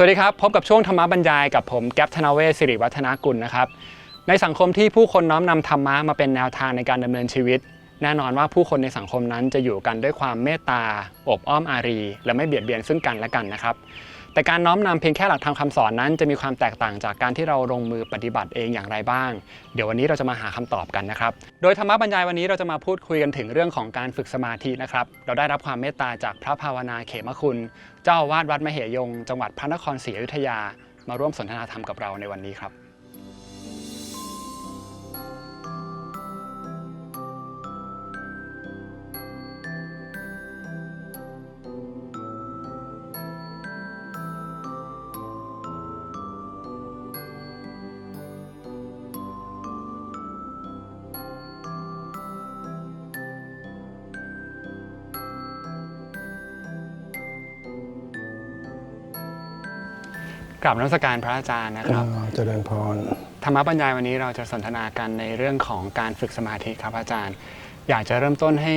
สวัสดีครับ พบกับช่วงธรรมะบรรยายกับผมแก๊ปธนาเวศสิริวัฒนากุลนะครับ ในสังคมที่ผู้คนน้อมนำธรรมะมาเป็นแนวทางในการดำเนินชีวิต แน่นอนว่าผู้คนในสังคมนั้นจะอยู่กันด้วยความเมตตา อบอ้อมอารี และไม่เบียดเบียนซึ่งกันและกันนะครับ แต่การน้อมนำเพียงแค่หลักธรรมคำสอนนั้น จะมีความแตกต่างจากการที่เราลงมือปฏิบัติเองอย่างไรบ้าง เดี๋ยววันนี้เราจะมาหาคำตอบกันนะครับ โดยธรรมบรรยายวันนี้เราจะมาพูดคุยกันถึงเรื่องของการฝึกสมาธินะครับ เราได้รับความเมตตาจากพระภาวนาเขมคุณ เจ้าวาดวัดมเหยงจังหวัดพระนครศรีอยุธยา มาร่วมสนทนาธรรมกับเราในวันนี้ครับ กราบนมัสการพระอาจารย์นะครับอ่าเจริญพรธรรมบรรยายวันนี้เราจะสนทนากันในเรื่องของการฝึกสมาธิครับอาจารย์ อยากจะเริ่มต้นให้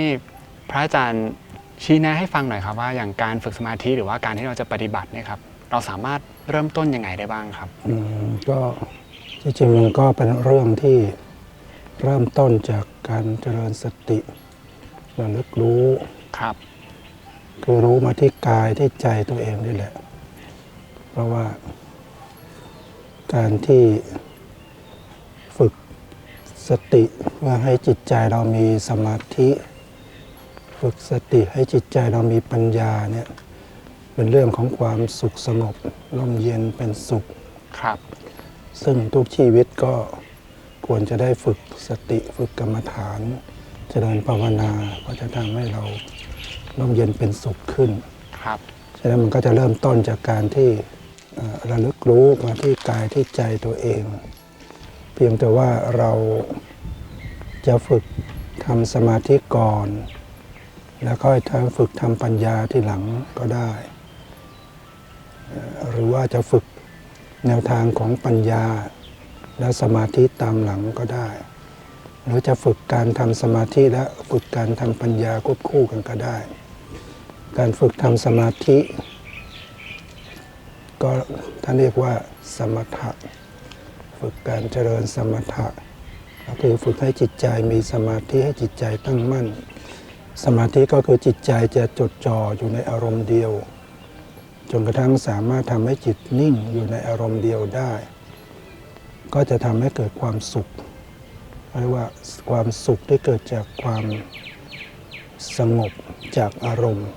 พระอาจารย์ชี้แนะให้ฟังหน่อยครับว่าอย่างการฝึกสมาธิหรือว่าการที่เราจะปฏิบัติเนี่ยครับ เราสามารถเริ่มต้นยังไงได้บ้างครับอืมก็จริงๆมันก็เป็นเรื่องที่เริ่มต้นจากการเจริญสติระลึกรู้ครับ คือรู้มาที่กายที่ใจตัวเองนี่แหละ เพราะว่า การที่ฝึกสติเพื่อให้จิตใจเรามีสมาธิ ฝึกสติให้จิตใจเรามีปัญญาเนี่ยเป็นเรื่องของความสุขสงบร่มเย็นเป็นสุขครับ ซึ่งทุกชีวิตก็ควรจะได้ฝึกสติฝึกกรรมฐาน เจริญภาวนาก็จะทำให้เราร่มเย็นเป็นสุขขึ้นครับฉะนั้นมันก็จะเริ่มต้นจากการที่เอ่อ ระลึกรู้มาที่กายที่ใจตัวเอง เพียงแต่ว่าเราจะฝึกทำสมาธิก่อน แล้วก็ทำฝึกทำปัญญาที่หลังก็ได้ หรือว่าจะฝึกแนวทางของปัญญา และสมาธิตามหลังก็ได้ หรือจะฝึกการทำสมาธิและฝึกการทำปัญญาควบคู่กันก็ได้ การฝึกทำสมาธิ ก็ท่านเรียกว่าสมถะ ฝึกการเจริญสมถะ ก็คือฝึกให้จิตใจมีสมาธิให้จิตใจตั้งมั่น สมาธิก็คือจิตใจจะจดจ่ออยู่ในอารมณ์เดียว จนกระทั่งสามารถทำให้จิตนิ่งอยู่ในอารมณ์เดียวได้ ก็จะทำให้เกิดความสุขเรียกว่าความสุขที่เกิดจากความสงบจากอารมณ์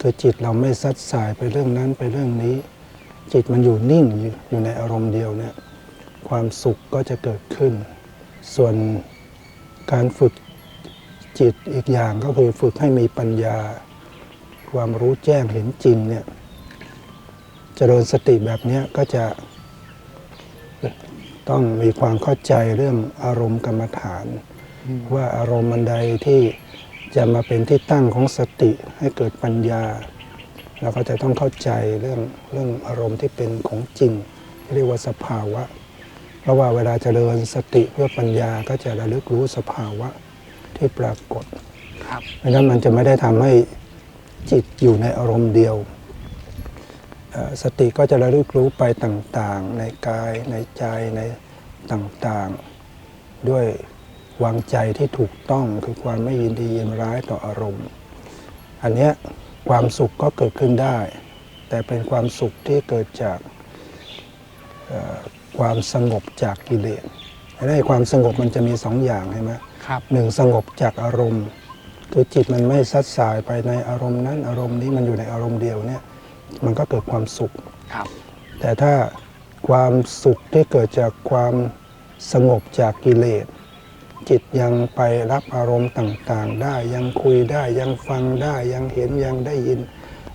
คือจิตเราไม่ซัดสายไปเรื่องนั้นไปเรื่องนี้ จิตมันอยู่นิ่งอยู่ในอารมณ์เดียวเนี่ยความสุขก็จะเกิดขึ้น ส่วนการฝึกจิตอีกอย่างก็คือฝึกให้มีปัญญา ความรู้แจ้งเห็นจริงเนี่ยเจริญสติแบบนี้ก็จะต้องมีความเข้าใจเรื่องอารมณ์กรรมฐาน ว่าอารมณ์มันใดที่จะมาเป็นที่ตั้งของสติให้เกิดปัญญา เราก็จะต้องเข้าใจเรื่องเรื่องอารมณ์ที่เป็นของจริง เรียกว่าสภาวะ เพราะว่าเวลาเจริญสติเพื่อปัญญาก็จะระลึกรู้สภาวะที่ปรากฏครับเพราะฉะนั้นมันจะไม่ได้ทำให้จิตอยู่ในอารมณ์เดียวเอ่อสติก็จะระลึกรู้ไปต่างๆ ในกายในใจในต่างๆ ด้วยวางใจที่ถูกต้องคือความไม่ยินดียินร้ายต่ออารมณ์ อันเนี้ย ความสุขก็เกิดขึ้นได้ แต่เป็นความสุขที่เกิดจากเอ่อความสงบจากกิเลสอันนี้ความสงบมันจะมีสองอย่างใช่ไหมครับหนึ่งสงบจากอารมณ์ คือจิตมันไม่ซัดสายไปในอารมณ์นั้นอารมณ์นี้มันอยู่ในอารมณ์เดียวเนี่ยมันก็เกิดความสุขครับ แต่ถ้าความสุขที่เกิดจากความสงบจากกิเลส จิตยังไปรับอารมณ์ต่างๆ ได้ยังคุยได้ยังฟังได้ยังเห็นยังได้ยิน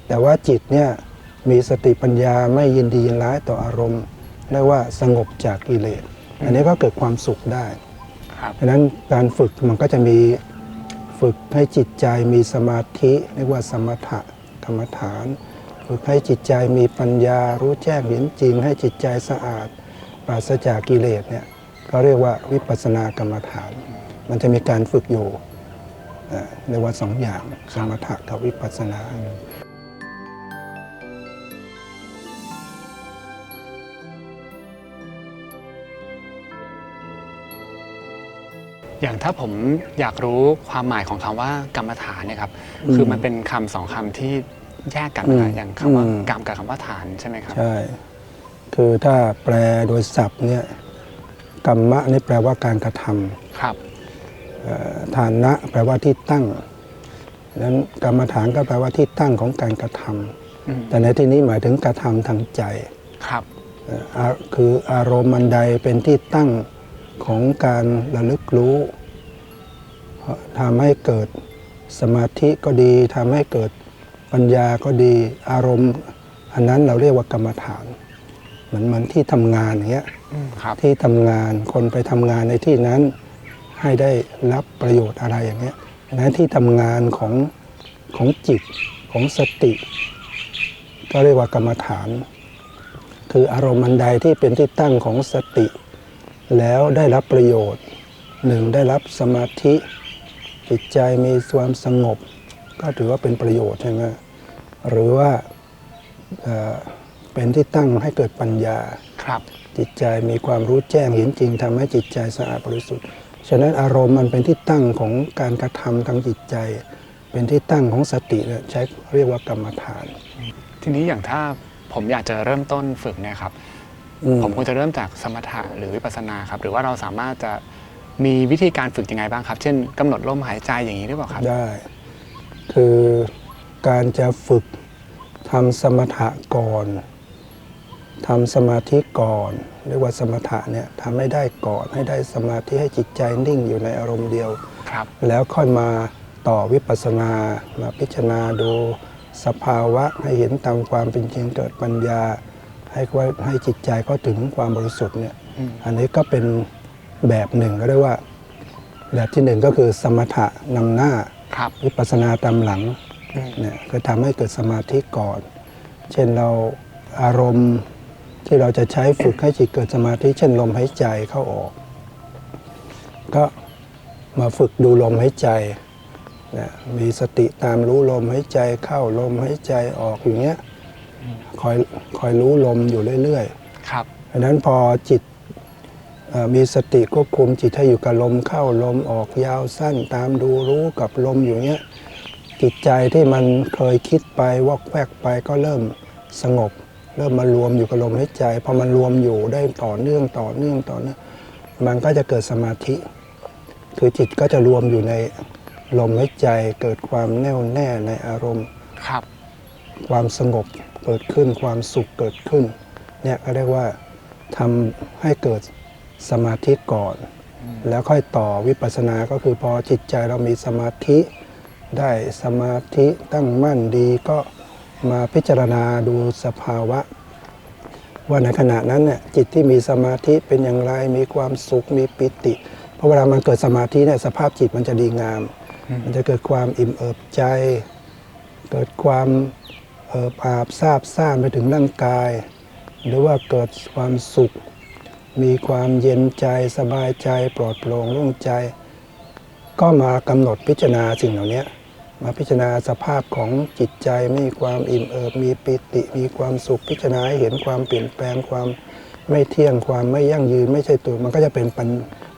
แต่ว่าจิตเนี่ยมีสติปัญญาไม่ยินดียินร้ายต่ออารมณ์เรียกว่าสงบจากกิเลสอันนี้ก็เกิดความสุขได้ครับดังนั้นการฝึกมันก็จะมีฝึกให้จิตใจมีสมาธิเรียกว่าสมถะกรรมฐาน ฝึกให้จิตใจมีปัญญารู้แจ้งเห็นจริง ให้จิตใจสะอาดปราศจากกิเลสเนี่ย ก็เรียกว่าวิปัสสนากรรมฐาน มันจะมีการฝึกอยู่เรียกว่าสองอย่างสมถะกับวิปัสสนาอย่างถ้าผมอยากรู้ความหมายของคำว่ากรรมฐานเนี่ยครับคือมันเป็นคำสองคำที่แยกกันนะอย่างคำว่ากรรมกับคำว่าฐานใช่ไหมครับใช่คือถ้าแปลโดยศัพท์เนี่ย กรรมะนี่แปลว่าการกระทำครับเอ่อฐานะแปลว่าที่ตั้งนั้นกรรมฐานก็แปลว่าที่ตั้งของการกระทำอืมแต่ในที่นี้หมายถึงกระทำทางใจครับเอ่ออะคืออารมณ์มันใดเป็นที่ตั้งของการระลึกรู้ทำให้เกิดสมาธิก็ดีทำให้เกิดปัญญาก็ดีอารมณ์ อันนั้นเราเรียกว่ากรรมฐาน เหมือนเหมือนที่ทำงานอย่างเงี้ยอืมครับที่ทำงานคนไปทำงานในที่นั้น ให้ได้รับประโยชน์อะไรอย่างเงี้ยดังนั้นที่ทำงานของของจิตของสติ ก็เรียกว่ากรรมฐาน คืออารมณ์อันใดที่เป็นที่ตั้งของสติ แล้วได้รับประโยชน์หนึ่งได้รับสมาธิจิตใจมีความสงบ ก็ถือว่าเป็นประโยชน์ใช่ไหมหรือว่า เอ่อเป็นที่ตั้งให้เกิดปัญญา ครับ จิตใจมีความรู้แจ้งเห็นจริงทำให้จิตใจสะอาดบริสุทธิ์ฉะนั้นอารมณ์มันเป็นที่ตั้งของการกระทำทางจิตใจ เป็นที่ตั้งของสติเนี่ยใช้เรียกว่ากรรมฐาน ทีนี้อย่างถ้าผมอยากจะเริ่มต้นฝึกเนี่ยครับอืมผมควรจะเริ่มจากสมถะหรือวิปัสสนาครับ หรือว่าเราสามารถจะมีวิธีการฝึกยังไงบ้างครับ เช่นกำหนดลมหายใจอย่างนี้หรือเปล่าครับ ได้ คือการจะฝึกทำสมถะก่อน ทำสมาธิก่อนเรียกว่าสมถะเนี่ยทำให้ได้ก่อนให้ได้สมาธิให้จิตใจนิ่งอยู่ในอารมณ์เดียว ครับ แล้วค่อยมาต่อวิปัสสนามาพิจารณาดูสภาวะให้เห็นตามความเป็นจริงเกิดปัญญา ให้ว่าให้จิตใจเข้าถึงความบริสุทธิ์เนี่ยอืม อันนี้ก็เป็นแบบหนึ่งก็เรียกว่า แบบที่หนึ่งก็คือสมถะนำหน้า ครับวิปัสสนาตามหลังอืม เนี่ยคือทำให้เกิดสมาธิก่อน เช่นเราอารมณ์ ที่เราจะใช้ฝึกให้จิตเกิดสมาธิเช่นลมหายใจเข้าออก ก็มาฝึกดูลมหายใจนะมีสติตามรู้ลมหายใจเข้าลมหายใจออกอย่างเงี้ยคอยคอยรู้ลมอยู่เรื่อยครับๆดังนั้นพอจิตเอ่อมีสติควบคุมจิตให้อยู่กับลมเข้าลมออกยาวสั้นตามดูรู้กับลมอยู่เงี้ยจิตใจที่มันเคยคิดไปวอกแวกไปก็เริ่มสงบ เริ่มมารวมอยู่กับลมหายใจพอมันรวมอยู่ได้ต่อเนื่องต่อเนื่องต่อเนื่องมันก็จะเกิดสมาธิ คือจิตก็จะรวมอยู่ในลมหายใจเกิดความแน่วแน่ในอารมณ์ครับ ความสงบเกิดขึ้นความสุขเกิดขึ้น เนี่ยก็เรียกว่าทำให้เกิดสมาธิก่อน แล้วค่อยต่อวิปัสสนาก็คือพอจิตใจเรามีสมาธิ ได้สมาธิตั้งมั่นดีก็ มาพิจารณาดูสภาวะ ว่าในขณะนั้นเนี่ยจิตที่มีสมาธิเป็นอย่างไรมีความสุขมีปิติ เพราะเวลามันเกิดสมาธิเนี่ยสภาพจิตมันจะดีงามอืมมันจะเกิดความอิ่มเอิบใจ เกิดความเอิบอาบซาบซ่านไปถึงร่างกาย หรือว่าเกิดความสุข มีความเย็นใจสบายใจปลอดโปร่งโล่งใจ ก็มากำหนดพิจารณาสิ่งเหล่านี้ มาพิจารณาสภาพของจิตใจมีความอิ่มเอิบมีปิติมีความสุขพิจารณาให้เห็นความเปลี่ยนแปลงความไม่เที่ยงความไม่ยั่งยืนไม่ใช่ตัวมันก็จะเป็นปัญ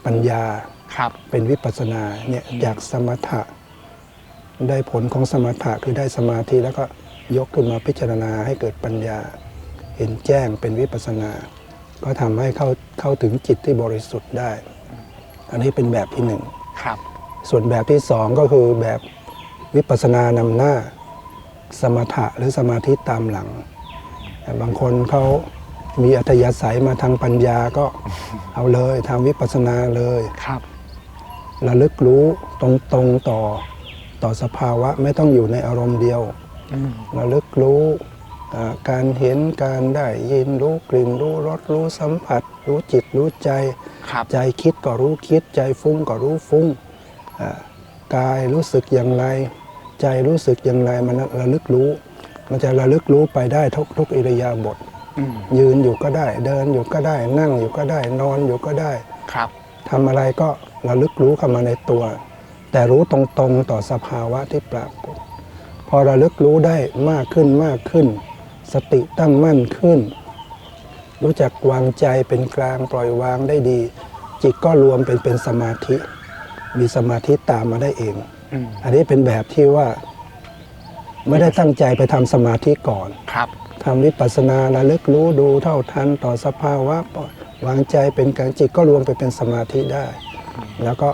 ปัญญาครับเป็นวิปัสสนาเนี่ยจากสมถะ ได้ผลของสมถะคือได้สมาธิแล้วก็ยกขึ้นมาพิจารณาให้เกิดปัญญา เห็นแจ้งเป็นวิปัสสนา ก็ทำให้เข้าเข้าถึงจิตที่บริสุทธิ์ได้ อันนี้เป็นแบบที่หนึ่งครับ ส่วนแบบที่สองก็คือแบบ วิปัสสนานำหน้า สมถะหรือสมาธิตามหลังแต่บางคนเขามีอัธยาศัยมาทางปัญญาก็เอาเลยทำวิปัสสนาเลยครับระลึกรู้ตรงๆต่อต่อสภาวะไม่ต้องอยู่ในอารมณ์เดียวอืมระลึกรู้อ่าการเห็นการได้ยินรู้กลิ่นรู้รสรู้สัมผัส รู้จิตรู้ใจครับใจคิดก็รู้คิดใจฟุ้งก็รู้ฟุ้งอ่ากายรู้สึกอย่างไร ใจรู้สึกอย่างไรมันระลึกรู้ มันจะระลึกรู้ไปได้ทุกทุกอิริยาบถอืมยืนอยู่ก็ได้ เดินอยู่ก็ได้ นั่งอยู่ก็ได้ นอนอยู่ก็ได้ครับทำอะไรก็ระลึกรู้เข้ามาในตัว แต่รู้ตรงๆต่อสภาวะที่ปรากฏพอระลึกรู้ได้มากขึ้นมากขึ้น สติตั้งมั่นขึ้น รู้จักวางใจเป็นกลางปล่อยวางได้ดี จิตก็รวมเป็นเป็นสมาธิ มีสมาธิตามมาได้เอง อืมอันนี้เป็นแบบที่ว่าไม่ได้ตั้งใจไปทำสมาธิก่อนครับทำวิปัสสนาระลึกรู้ดูเท่าทันต่อสภาวะปล่อยวางใจเป็นกลางจิตก็รวมไปเป็นสมาธิได้ แล้วก็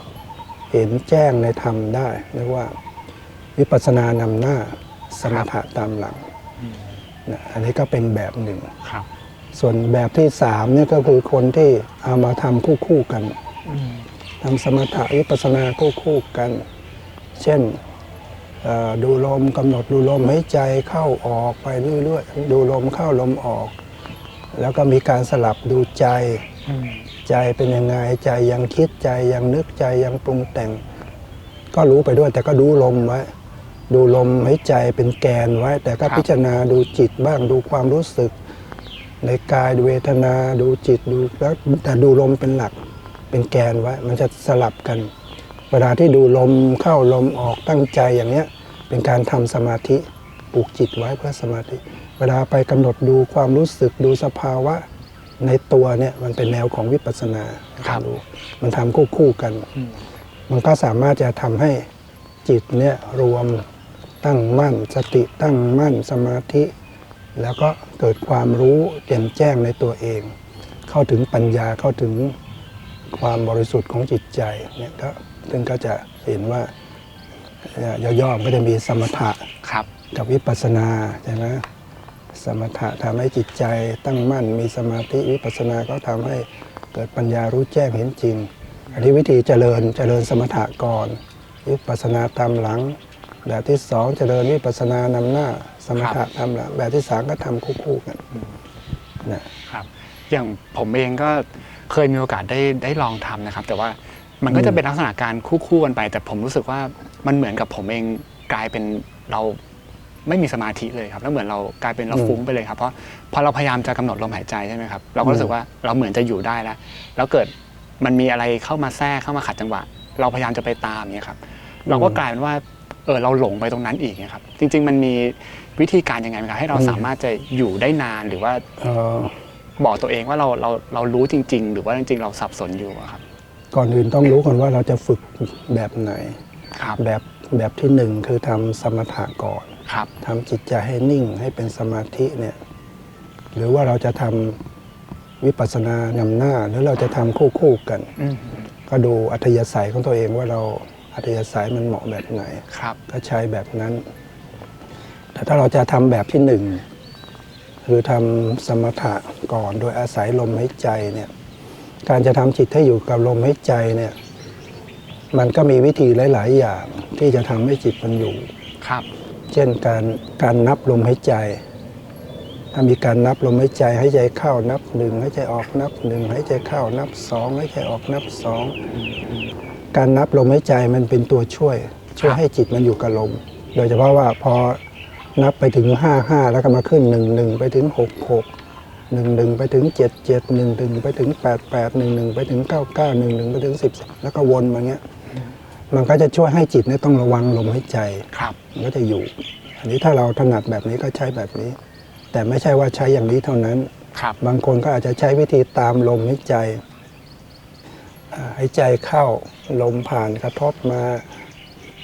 เห็นแจ้งในธรรมได้เรียกว่า วิปัสสนานำหน้าสมถะตามหลังนะอันนี้ก็เป็นแบบหนึ่งครับ ส่วนแบบที่สามเนี่ยก็คือคนที่เอามาทำคู่คู่ๆกันอืมทำสมถะวิปัสสนาคู่คู่ๆกัน เช่นเอ่อดูลมกำหนดดูลมให้ใจเข้าออกไปเรื่อยๆดูลมเข้าลมออก แล้วก็มีการสลับดูใจอืมใจเป็นยังไงใจยังคิดใจยังนึกใจยังปรุงแต่ง ก็รู้ไปด้วยแต่ก็ดูลมไว้ดูลมให้ใจเป็นแกนไว้ แต่ก็พิจารณาดูจิตบ้างดูความรู้สึก ในกายดูเวทนาดูจิตดูแล้วแต่ดูลมเป็นหลักเป็นแกนไว้ มันจะสลับกัน เวลาที่ดูลมเข้าลมออกตั้งใจอย่างเนี้ยเป็นการทำสมาธิปลูกจิตไว้เพื่อสมาธิ เวลาไปกำหนดดูความรู้สึกดูสภาวะในตัวเนี่ยมันเป็นแนวของวิปัสสนาครับรู้มันทำคู่คู่ๆกันอืมมันก็สามารถจะทำให้จิตเนี่ยรวมตั้งมั่นสติตั้งมั่นสมาธิ แล้วก็เกิดความรู้แจ่มแจ้งในตัวเอง เข้าถึงปัญญาเข้าถึงความบริสุทธิ์ของจิตใจเนี่ยก็ ซึ่งก็จะเห็นว่าเอ่อย่อๆมันก็จะมีสมถะครับกับวิปัสสนาใช่ไหมสมถะทำให้จิตใจตั้งมั่นมีสมาธิวิปัสสนาก็ทำให้เกิดปัญญารู้แจ้งเห็นจริง อันนี้วิธีเจริญเจริญสมถะก่อน วิปัสสนาตามหลัง แบบที่สองเจริญวิปัสสนานำหน้า สมถะตามหลังแบบที่สามก็ทำคู่ๆกันนะครับอย่างผมเองก็เคยมีโอกาสได้ได้ลองทำนะครับ แต่ว่า มันก็จะเป็นลักษณะการคู่คู่ๆกันไป แต่ผมรู้สึกว่ามันเหมือนกับผมเองกลายเป็นเราไม่มีสมาธิเลยครับ แล้วเหมือนเรากลายเป็นเราอืมฟุ้งไปเลยครับเพราะพอเราพยายามจะกำหนดลมหายใจใช่ไหมครับเราก็รู้สึกว่าเราเหมือนจะอยู่ได้แล้ว แล้วเกิดมันมีอะไรเข้ามาแทรกเข้ามาขัดจังหวะ เราพยายามจะไปตามเนี่ยครับเราก็กลายเป็นว่าเออเราหลงไปตรงนั้นอีกเนะครับ จริง ๆ มันมีวิธีการยังไงไหมครับให้เราอืมสามารถจะอยู่ได้นานหรือว่าเอ่อบอกตัวเองว่าเราเราเรารู้จริง ๆ หรือว่าจริง ๆ เราสับสนอยู่อะครับ ก่อนอื่นต้องรู้ก่อนว่าเราจะฝึกแบบไหน ครับแบบแบบที่หนึ่งคือทำสมถะก่อนครับทำจิตใจให้นิ่งให้เป็นสมาธิเนี่ยหรือว่าเราจะทำวิปัสสนานำหน้า หรือเราจะทำคู่คู่ๆกัน อืมก็ดูอัธยาศัยของตัวเองว่าเราอัธยาศัยมันเหมาะแบบไหน ครับ ก็ใช้แบบนั้น แต่ถ้าเราจะทำแบบที่หนึ่งคือทำสมถะก่อนโดยอาศัยลมหายใจเนี่ย การจะทำจิตให้อยู่กับลมหายใจเนี่ย มันก็มีวิธีหลาย ๆ อย่างที่จะทำให้จิตมันอยู่ครับ เช่นการการนับลมหายใจ ถ้ามีการนับลมหายใจหายใจเข้านับหนึ่งหายใจออกนับหนึ่งหายใจเข้านับสองหายใจออกนับสองการนับลมหายใจมันเป็นตัวช่วย ช่วยให้จิตมันอยู่กับลม โดยเฉพาะว่าพอนับไปถึงห้าห้าแล้วก็มาขึ้นหนึ่งหนึ่งไปถึงหกหก หนึ่งหนึ่งไปถึงเจ็ดเจ็ดหนึ่งหนึ่งไปถึงแปดแปดหนึ่งหนึ่งไปถึงเก้าเก้าหนึ่งหนึ่งไปถึงสิบแล้วก็วนมาเงี้ย มันก็จะช่วยให้จิตเนี่ยต้องระวังลมหายใจครับมันก็จะอยู่ อันนี้ถ้าเราถนัดแบบนี้ก็ใช้แบบนี้ แต่ไม่ใช่ว่าใช้อย่างนี้เท่านั้นครับบางคนก็อาจจะใช้วิธีตามลมหายใจอ่าหายใจเข้าลมผ่านกระทบมา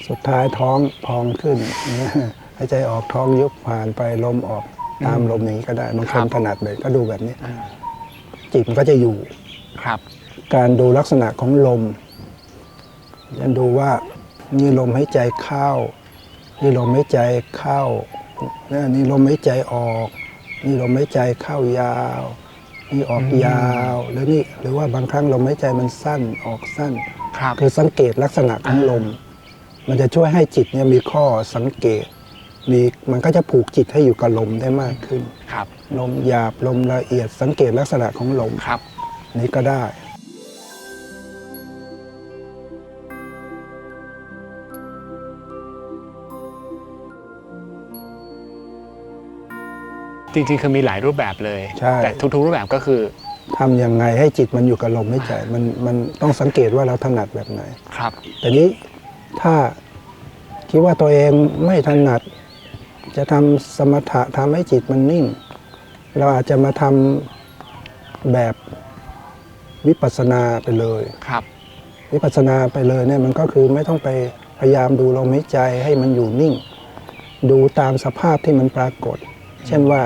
สุดท้ายท้องพองขึ้นเนี่ยหายใจออกท้องยุบผ่านไปลมออก ตามลมอย่างนี้ก็ได้บางคนถนัดเลยก็ดูแบบนี้อ่าจิตมันก็จะอยู่ครับ การดูลักษณะของลมจะดูว่านี่ลมหายใจเข้านี่ลมหายใจเข้าเนี่ยนี่ลมหายใจออก นี่ลมหายใจเข้ายาว นี่ออกยาวแล้วนี่หรือว่าบางครั้งลมหายใจมันสั้นออกสั้นครับคือสังเกตลักษณะของลม มันจะช่วยให้จิตเนี่ยมีข้อสังเกต มีมันก็จะผูกจิตให้อยู่กับลมได้มากขึ้น ครับ ลมหยาบลมละเอียดสังเกตลักษณะของลมครับ นี้ก็ได้ จริงๆ คือมีหลายรูปแบบเลย ใช่ แต่ทุกๆ รูปแบบก็คือ ทำยังไงให้จิตมันอยู่กับลมหายใจมันมันต้องสังเกตว่าเราถนัดแบบไหน ครับ แต่นี้ถ้าคิดว่าตัวเองไม่ถนัด จะทำสมถะทำให้จิตมันนิ่ง เราอาจจะมาทำแบบวิปัสสนาไปเลยครับ วิปัสสนาไปเลยเนี่ยมันก็คือไม่ต้องไปพยายามดูลมหายใจให้มันอยู่นิ่ง ดูตามสภาพที่มันปรากฏ เช่นว่า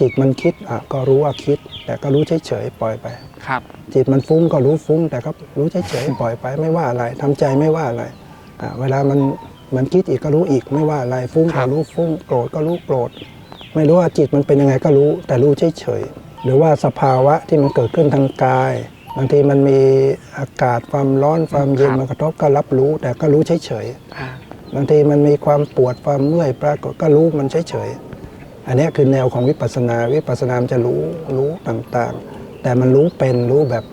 จิตมันคิดอะก็รู้ว่าคิด แต่ก็รู้เฉยๆปล่อยไป ครับ จิตมันฟุ้งก็รู้ฟุ้ง แต่ก็รู้เฉยๆปล่อยไปไม่ว่าอะไรทำใจไม่ว่าอะไรอะเวลามัน มันคิดอีกก็รู้อีกไม่ว่าอะไรฟุ้งครัก็บรู้ฟุ้งโกรธก็รู้โกรธไม่รู้ว่าจิตมันเป็นยังไงก็รู้ แต่รู้เฉยๆหรือว่าสภาวะที่มันเกิดขึ้นทางกายบางทีมันมีอากาศความร้อนความเย็นมากระทบก็รับรู้ แต่ก็รู้เฉยๆอ่าบางทีมันมีความปวดความเมื่อยปรากฏก็รู้มันเฉยๆอันเนี้ยคือแนวของวิปัสสนาวิปัสสนามนจะรู้รู้ต่างๆ แต่มันรู้เป็นรู้แบบ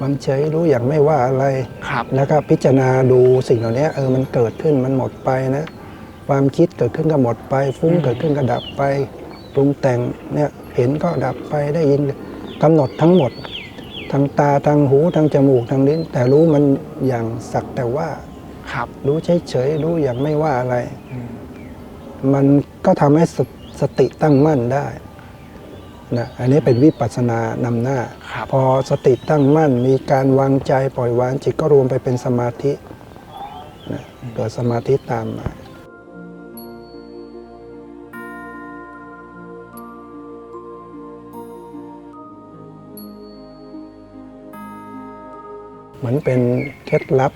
วางเฉยรู้อย่างไม่ว่าอะไร ครับแล้วก็พิจารณาดูสิ่งเหล่านี้เออมันเกิดขึ้นมันหมดไปนะ ความคิดเกิดขึ้นก็หมดไป ฟุ้งอืมเกิดขึ้นก็ดับไปปรุงแต่งเนี่ยเห็นก็ดับไปได้ยินกำหนดทั้งหมดทางตาทางหูทางจมูกทางลิ้น แต่รู้มันอย่างสักแต่ว่าครับรู้เฉยๆรู้อย่างไม่ว่าอะไรอืมมันก็ทำให้สสติตั้งมั่นได้ นะอันนี้เป็นวิปัสสนานำหน้าครับพอสติตั้งมั่น มีการวางใจปล่อยวางจิตก็รวมไปเป็นสมาธินะเกิดสมาธิตามมาเหมือนเป็นเคล็ดลับ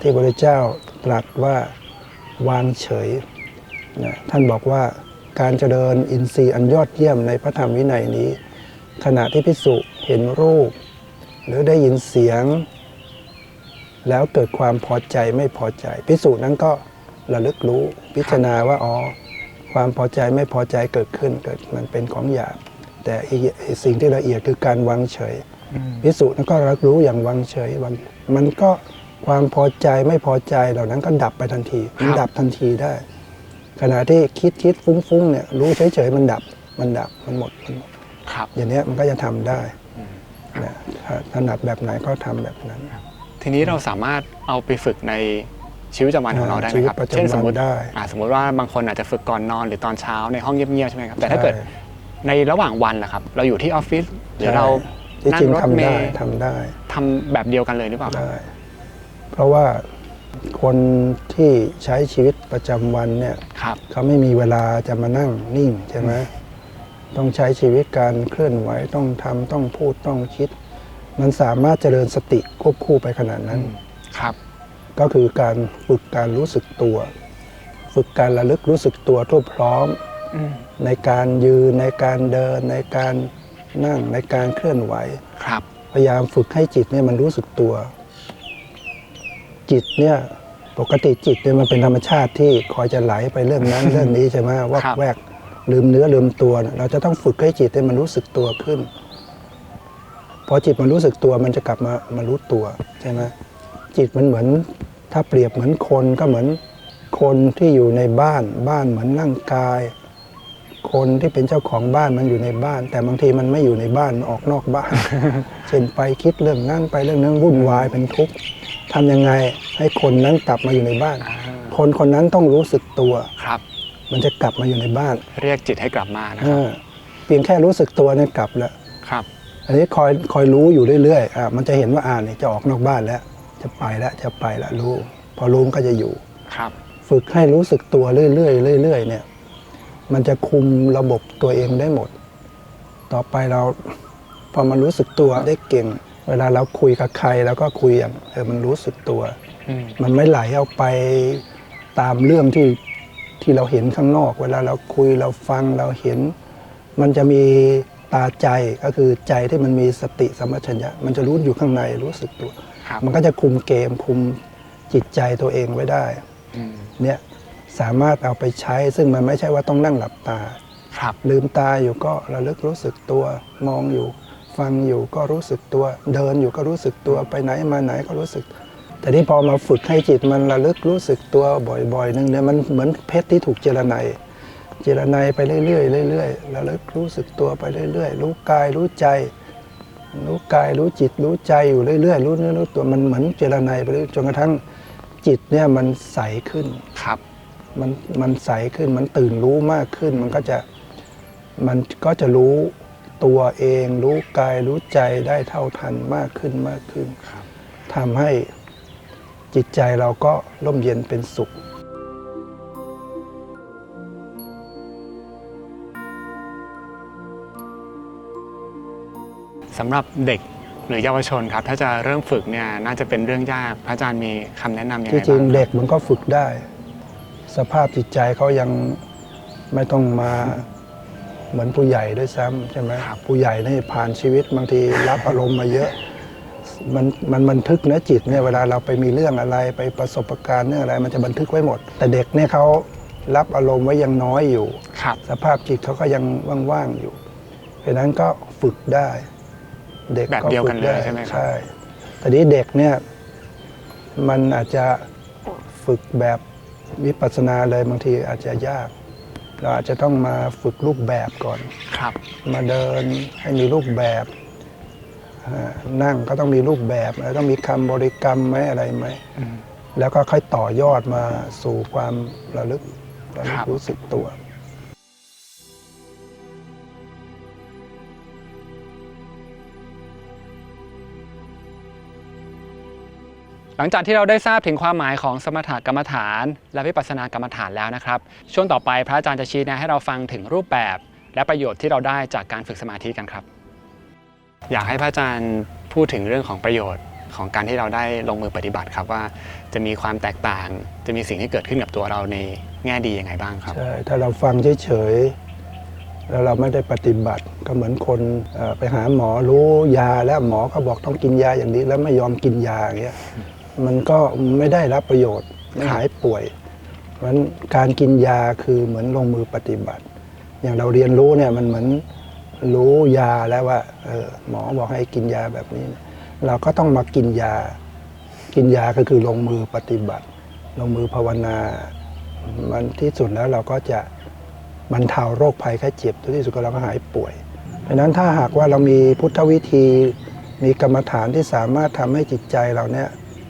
ที่พระพุทธเจ้าตรัสว่าวางเฉยนะท่านบอกว่า การเจริญอินทรีย์อันยอดเยี่ยมในพระธรรมวินัยนี้ ขณะที่พิสุเห็นรูป หรือได้ยินเสียง แล้วเกิดความพอใจไม่พอใจ พิสูจน์นั้นก็ระลึกรู้พิจารณาว่าอ๋อความพอใจไม่พอใจเกิดขึ้นเกิดมันเป็นของหยาบแต่อีกสิ่งที่ละเอียดคือการวางเฉยอืมพิสูจน์นั้นก็รับรู้อย่างวางเฉยวางมันก็ความพอใจไม่พอใจเหล่านั้นก็ดับไปทันทีมันดับทันทีได้ ขณะที่คิดคิดฟุ้งฟุ้งเนี่ยรู้เฉยเฉยๆมันดับ มันดับมันหมดมันหมดครับ อย่างเนี้ยมันก็จะทำได้อืมนะถ้าถนัดแบบไหนก็ทำแบบนั้น ทีนี้เราสามารถเอาไปฝึกในชีวิตประจำวันของเราได้ไหมครับชีวิตประจำวันเช่นสมมติได้อ่าสมมติว่าบางคนอาจจะฝึกก่อนนอนหรือตอนเช้าในห้องเงียบๆใช่ไหมครับแต่ถ้าเกิดใช่ในระหว่างวันล่ะครับ เราอยู่ที่ออฟฟิศหรือเราที่นั่จริงงรถทำเมได้ล์ทำได้ทำแบบเดียวกันเลยหรือเปล่าครับได้เพราะว่า คนที่ใช้ชีวิตประจำวันเนี่ยครับ เขาไม่มีเวลาจะมานั่งนิ่งใช่ไหมต้องใช้ชีวิตการเคลื่อนไหวต้องทำต้องพูดต้องคิด มันสามารถเจริญสติควบคู่ไปขนาดนั้น ครับ ก็คือการฝึกการรู้สึกตัว ฝึกการระลึกรู้สึกตัวทั่วพร้อม อืมในการยืนในการเดิน ในการนั่งในการเคลื่อนไหว ครับ พยายามฝึกให้จิตเนี่ยมันรู้สึกตัว จิตเนี่ยปกติจิตเนี่ยมันเป็นธรรมชาติที่คอยจะไหลไปเรื่องนั้นเรื่องนี้ใช่ไหมวักแวกลืมเนื้อลืมตัวเนี่ยเราจะต้องฝึกให้จิตเนี่ยมันรู้สึกตัวขึ้น พอจิตมันรู้สึกตัวมันจะกลับมามารู้ตัวใช่ไหมจิตมันเหมือน ถ้าเปรียบเหมือนคนก็เหมือนคนที่อยู่ในบ้าน บ้านเหมือนร่างกาย คนที่เป็นเจ้าของบ้านมันอยู่ในบ้าน แต่บางทีมันไม่อยู่ในบ้านมันออกนอกบ้าน เช่นไปคิดเรื่องนั้นไปเรื่องนั้นวุ่นวายเป็นทุกข์ ทำยังไงให้คนนั้นกลับมาอยู่ในบ้านอ่าคนคนนั้นต้องรู้สึกตัวครับ มันจะกลับมาอยู่ในบ้าน เรียกจิตให้กลับมานะเอครับอเพียงแค่รู้สึกตัวเนี่ยกลับแล้วครับ อันนี้คอยคอยรู้อยู่เรื่อยๆอะมันจะเห็นว่าอ่านี่จะออกนอกบ้านแล้ว จะไปแล้วจะไปแล้วรู้ พอรู้มันก็จะอยู่ครับ ฝึกให้รู้สึกตัวเรื่อยๆเรื่อยๆเนี่ย มันจะคุมระบบตัวเองได้หมด ต่อไปเราพอมันรู้สึกตัวได้เก่ง เวลาเราคุยกับใครเราก็คุยอย่างเออมันรู้สึกตัวอืมมันไม่ไหลเอาไปตามเรื่องที่ที่เราเห็นข้างนอก เวลาเราคุยเราฟังเราเห็น มันจะมีตาใจก็คือใจที่มันมีสติสัมปชัญญะมันจะรู้อยู่ข้างในรู้สึกตัวครับมันก็จะคุมเกมคุมจิตใจตัวเองไว้ได้อืมเนี่ยสามารถเอาไปใช้ซึ่งมันไม่ใช่ว่าต้องนั่งหลับตาครับลืมตาอยู่ก็ระลึกรู้สึกตัวมองอยู่ ฟังอยู่ก็รู้สึกตัว เดินอยู่ก็รู้สึกตัวไปไหนมาไหนก็รู้สึก แต่ที่พอมาฝึกให้จิตมันระลึกรู้สึกตัวบ่อยๆนึงเนี่ยมันเหมือนเพชรที่ถูกเจรไนยเจรไนยไปเรื่อยๆเรื่อยๆระลึกรู้สึกตัวไปเรื่อยๆ รู้กายรู้ใจ รู้กายรู้จิตรู้ใจอยู่เรื่อยๆรู้เนื้อรู้ตัวมันเหมือนเจรไนยไปเรื่อยจนกระทั่งจิตเนี่ยมันใสขึ้นครับมันมันใสขึ้นมันตื่นรู้มากขึ้น มันก็จะมันก็จะรู้ ตัวเองรู้กายรู้ใจได้เท่าทันมากขึ้นมากขึ้นครับทำให้จิตใจเราก็ร่มเย็นเป็นสุขสำหรับเด็กหรือเยาวชนครับ ถ้าจะเริ่มฝึกเนี่ยน่าจะเป็นเรื่องยากพระอาจารย์มีคำแนะนำยังไงที่จริงบ้างเด็กมันก็ฝึกได้ สภาพจิตใจเขายังไม่ต้องมา เหมือนผู้ใหญ่ด้วยซ้ำใช่ไหมผู้ใหญ่นี่ผ่านชีวิตบางทีรับอารมณ์มาเยอะ มันมันบันทึกเนื้อจิตเนี่ยเวลาเราไปมีเรื่องอะไรไปประสบการณ์เรื่องอะไร มันจะบันทึกไว้หมด แต่เด็กเนี่ยเขารับอารมณ์ไว้ยังน้อยอยู่ครับสภาพจิตเขาก็ยังว่างๆอยู่เพราะฉะนั้นก็ฝึกได้ เด็กแบบก็เดียวฝึกันเลยใช่ไหมครับใช่แต่นี้เด็กเนี่ยมันอาจจะฝึกแบบวิปัสสนาเลยบางทีอาจจะยาก เราอาจจะต้องมาฝึกรูปแบบก่อน ครับ มาเดินให้มีรูปแบบอ่านั่งก็ต้องมีรูปแบบแล้วต้องมีคำบริกรรมไหมอะไรไหม อืม แล้วก็ค่อยต่อยอดมาสู่ความระลึกระลึคกรับ รู้สึกตัว ลังจากที่เราได้ทราบถึงความหมายของสมถกรรมฐาน และวิปัสสนากรรมฐานแล้วนะครับ ช่วงต่อไปพระอาจารย์จะชี้แนะให้เราฟังถึงรูปแบบ และประโยชน์ที่เราได้จากการฝึกสมาธิกันครับ อยากให้พระอาจารย์พูดถึงเรื่องของประโยชน์ของการที่เราได้ลงมือปฏิบัติครับว่าจะมีความแตกต่าง จะมีสิ่งที่เกิดขึ้นกับตัวเราในแง่ดียังไงบ้างครับใช่ถ้าเราฟังเฉยๆแล้วเราไม่ได้ปฏิบัติก็เหมือนคนไปหาหมอรู้ยาแล้วหมอเขาบอกต้องกินยาอย่างนี้แล้วไม่ยอมกินยาอย่างเงี้ย มันก็ไม่ได้รับประโยชน์หายป่วยเพราะฉะนั้นการกินยาคือเหมือนลงมือปฏิบัติ อย่างเราเรียนรู้เนี่ยมันเหมือนรู้ยาแล้วว่าเออหมอบอกให้กินยาแบบนี้ เราก็ต้องมากินยา กินยาก็คือลงมือปฏิบัติ ลงมือภาวนา มันที่สุดแล้วเราก็จะบรรเทาโรคภัยแค่เจ็บที่สุดก็เราก็หายป่วยเพราะฉะนั้นถ้าหากว่าเรามีพุทธวิธีมีกรรมฐานที่สามารถทำให้จิตใจเราเนี่ย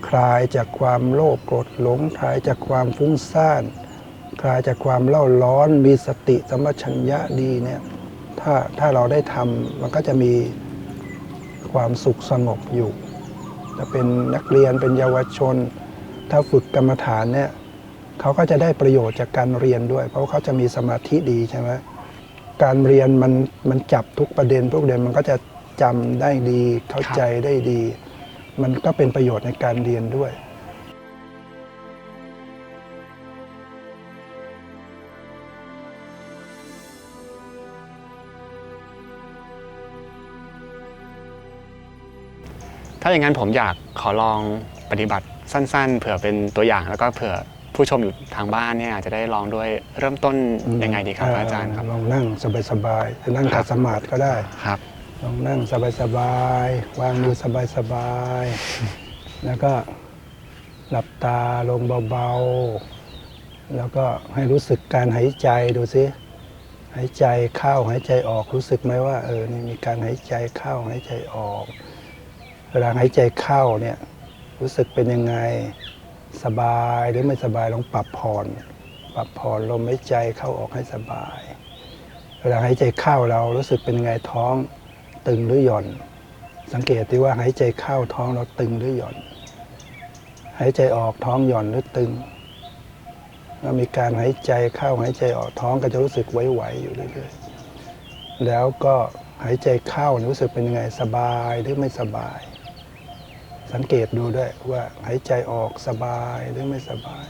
คลายจากความโลภโกรธหลง คลายจากความฟุ้งซ่านคลายจากความเล่าร้อนมีสติสัมปชัญญะดีเนี่ยถ้าถ้าเราได้ทำมันก็จะมีความสุขสงบอยู่จะเป็นนักเรียนเป็นเยาวชน ถ้าฝึกกรรมฐานเนี่ยเขาก็จะได้ประโยชน์จากการเรียนด้วย เพราะเขาจะมีสมาธิดีใช่ไหมการเรียนมันมันจับทุกประเด็นทุกเด็นมันก็จะจำได้ดีเข้าใจได้ดี มันก็เป็นประโยชน์ในการเรียนด้วยถ้าอย่างนั้นผมอยากขอลองปฏิบัติสั้น ๆ เผื่อเป็นตัวอย่างแล้วก็เผื่อผู้ชมอยู่ทางบ้านเนี่ยอาจจะได้ลองด้วยเริ่มต้นยังไงดีครับพระอาจารย์ครับลองนั่งสบายๆจะนั่งครัขับดสมาธิก็ได้ครับ ลองนั่งสบายๆ วางมือสบายๆ แล้วก็หลับตาลงเบาๆ แล้วก็ให้รู้สึกการหายใจดูซิหายใจเข้าหายใจออกรู้สึกไหมว่าเออนี่มีการหายใจเข้าหายใจออกเวลาหายใจเข้าเนี่ยรู้สึกเป็นยังไงสบายหรือไม่สบายลองปรับผ่อนปรับผ่อนลมหายใจเข้าออกให้สบาย เวลาหายใจเข้าเรารู้สึกเป็นยังไงท้อง ตึงหรือหย่อน สังเกตดีว่าหายใจเข้าท้องเราตึงหรือหย่อน หายใจออกท้องหย่อนหรือตึงเรามีการหายใจเข้าหายใจออกท้องก็จะรู้สึกไหวๆอยู่เรื่อยๆแล้วก็หายใจเข้ารู้สึกเป็นยังไงสบายหรือไม่สบาย สังเกตดูด้วยว่าหายใจออกสบายหรือไม่สบาย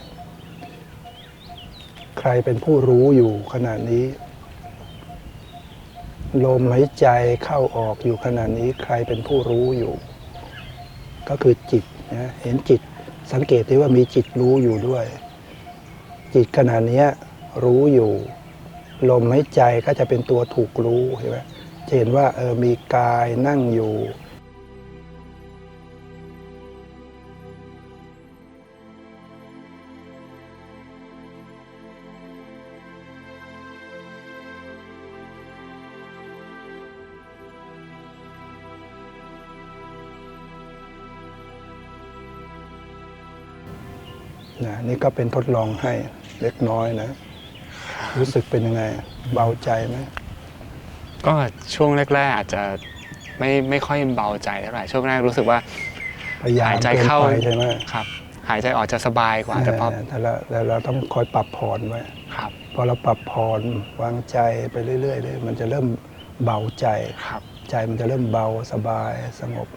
ใครเป็นผู้รู้อยู่ขณะนี้ ลมหายใจเข้าออกอยู่ขณะนี้ใครเป็นผู้รู้อยู่ ก็คือจิตนะเห็นจิตสังเกตได้ว่ามีจิตรู้อยู่ด้วย จิตขณะนี้รู้อยู่ ลมหายใจก็จะเป็นตัวถูกรู้เห็นไหมจะเห็นว่าเออมีกายนั่งอยู่ นะนี่ก็เป็นทดลองให้เล็กน้อยนะ รู้สึกเป็นยังไง เบาใจไหมก็ช่วงแรก ๆ อาจจะไม่ไม่ค่อยเบาใจเท่าไหร่ช่วงแรกรู้สึกว่าพยายามหายใจเกินเข้าไปใช่ไหมครับ หายใจออกจะสบายกว่าแต่พอแต่เราแต่เราต้องคอยปรับผ่อนไว้ครับพอเราปรับผ่อนวางใจไปเรื่อยๆเลยมันจะเริ่มเบาใจครับ ใจมันจะเริ่มเบาสบายสงบ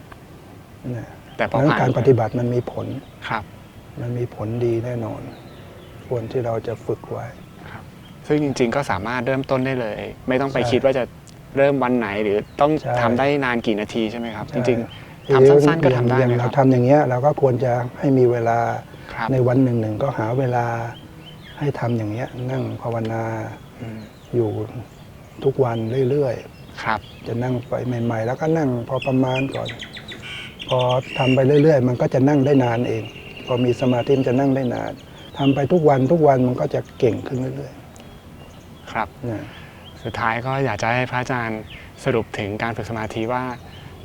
นะแต่เพพอราะฉะนั้นผ่านการปฏิบัติมันมีผลครับ มันมีผลดีแน่นอน ควรที่เราจะฝึกไว้ ซึ่งจริง ๆ ก็สามารถเริ่มต้นได้เลย ไม่ต้องไปใช่คิดว่าจะเริ่มวันไหนหรือต้องใช่ ทำได้นานกี่นาทีใช่ไหมครับจใช่ริง ๆทำสั้นๆก็ทำได้อย่างไหมคเรารับทำอย่างเงี้ยเราก็ควรจะให้มีเวลาครับในวันหนึ่งหนึ่งก็หาเวลาให้ทำอย่างเงี้ยนั่งภาวนาอืมอยู่ทุกวันเรื่อยครับๆจะนั่งไปใหม่ๆ แล้วก็นั่งพอประมาณก่อน พอทำไปเรื่อย ๆ มันก็จะนั่งได้นานเอง พอมีสมาธิมันจะนั่งได้นานทำไปทุกวันทุกวันมันก็จะเก่งขึ้นเรื่อยครับๆนะสุดท้ายก็อยากจะให้พระอาจารย์สรุปถึงการฝึกสมาธิว่า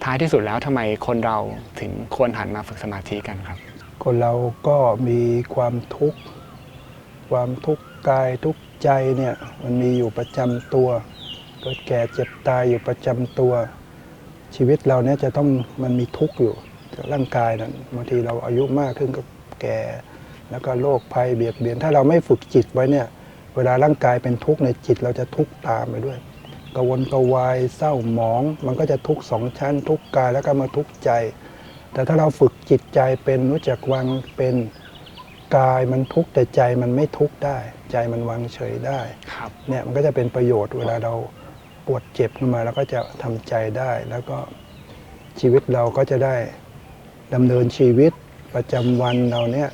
ท้ายที่สุดแล้วทำไมคนเราถึงควรหันมาฝึกสมาธิกันครับ คนเราก็มีความทุกข์ความทุกข์กายทุกข์ใจเนี่ยมันมีอยู่ประจำตัวเกิดแก่เจ็บตายอยู่ประจำตัว ชีวิตเราเนี่ยจะต้องมันมีทุกข์อยู่ร่างกายนั้นบางทีเราอายุมากขึ้นก็ แก่ แล้วก็โรคภัยเบียดเบียน ถ้าเราไม่ฝึกจิตไว้เนี่ย เวลาร่างกายเป็นทุกข์ในยจิตเราจะทุกข์ตามไปด้วยกระวนกระวายเศร้าหมอง มันก็จะทุกข์สองชั้น ทุกข์กายแล้วก็มาทุกข์ใจ แต่ถ้าเราฝึกจิตใจเป็นรู้จักวางเป็นกายมันทุกข์แต่ใจมันไม่ทุกข์ได้ ใจมันวางเฉยได้ครับเนี่ยมันก็จะเป็นประโยชน์เวลาเราปวดเจ็บขึ้นมาเราก็จะทำใจได้ แล้วก็ชีวิตเราก็จะได้ดำเนินชีวิต ประจำวันเราเนี่ย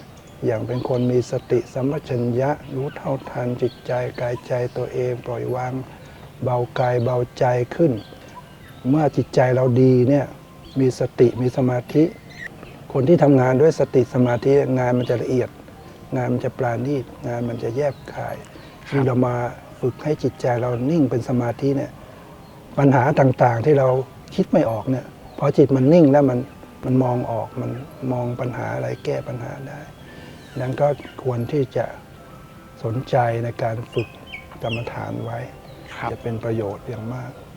อย่างเป็นคนมีสติสัมปชัญญะรู้เท่าทันจิตใจกายใจตัวเองปล่อยวาง เบากายเบาใจขึ้น เมื่อจิตใจเราดีเนี่ยมีสติมีสมาธิ คนที่ทำงานด้วยสติสมาธิงานมันจะละเอียด งานมันจะปราณีตงานมันจะแยบคายที่เรามาฝึกให้จิตใจเรานิ่งเป็นสมาธิเนี่ยปัญหาต่างๆที่เราคิดไม่ออกเนี่ยพอจิตมันนิ่งแล้วมัน มันมองออกมันมองปัญหาอะไรแก้ปัญหาได้นั้นก็ควรที่จะสนใจในการฝึกกรรมฐานไว้ครับจะเป็นประโยชน์อย่างมากครับ